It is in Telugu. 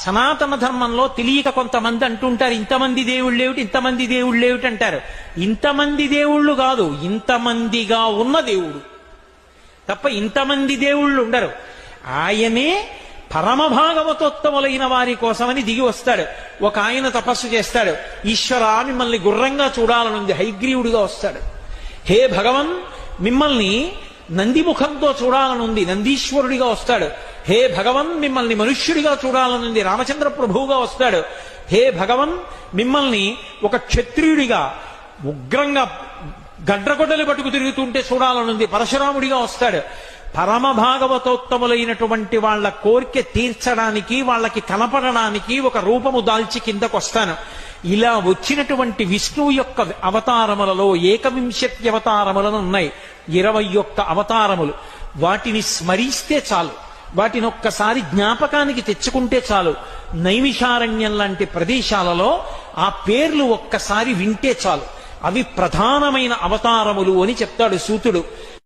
సనాతన ధర్మంలో తెలియక కొంతమంది అంటుంటారు ఇంతమంది దేవుళ్ళు ఏమిటి? ఇంతమంది దేవుళ్ళు ఏమిటి? అంటారు. ఇంతమంది దేవుళ్ళు కాదు ఇంతమందిగా ఉన్న దేవుడు. తప్ప ఇంతమంది దేవుళ్ళు ఉండరు. ఆయనే పరమ భాగవతోత్తములైన వారి కోసమని దిగి వస్తాడు. ఒక ఆయన తపస్సు చేస్తాడు. ఈశ్వర మిమ్మల్ని గుర్రంగా చూడాలనుంది హైగ్రీవుడిగా వస్తాడు. హే భగవన్ మిమ్మల్ని నందిముఖంతో చూడాలనుంది నందీశ్వరుడిగా వస్తాడు. హే భగవన్ మిమ్మల్ని మనుష్యుడిగా చూడాలనుంది రామచంద్ర ప్రభువుగా వస్తాడు. హే భగవన్ మిమ్మల్ని ఒక క్షత్రియుడిగా ఉగ్రంగా గడ్రగొడ్డలు పట్టుకు తిరుగుతుంటే చూడాలనుంది పరశురాముడిగా వస్తాడు. పరమ భాగవతోత్తములైనటువంటి వాళ్ళ కోరిక తీర్చడానికి వాళ్ళకి కనపడడానికి ఒక రూపము దాల్చి కిందకొస్తాను. ఇలా వచ్చినటువంటి విష్ణువు యొక్క అవతారములలో ఏకవింశతి అవతారములను ఉన్నాయి. ఇరవై ఒక్క అవతారములు. వాటిని స్మరిస్తే చాలు. వాటిని ఒక్కసారి జ్ఞాపకానికి తెచ్చుకుంటే చాలు. నైమిషారణ్యం లాంటి ప్రదేశాలలో ఆ పేర్లు ఒక్కసారి వింటే చాలు. అవి ప్రధానమైన అవతారములు అని చెప్తాడు సూతుడు.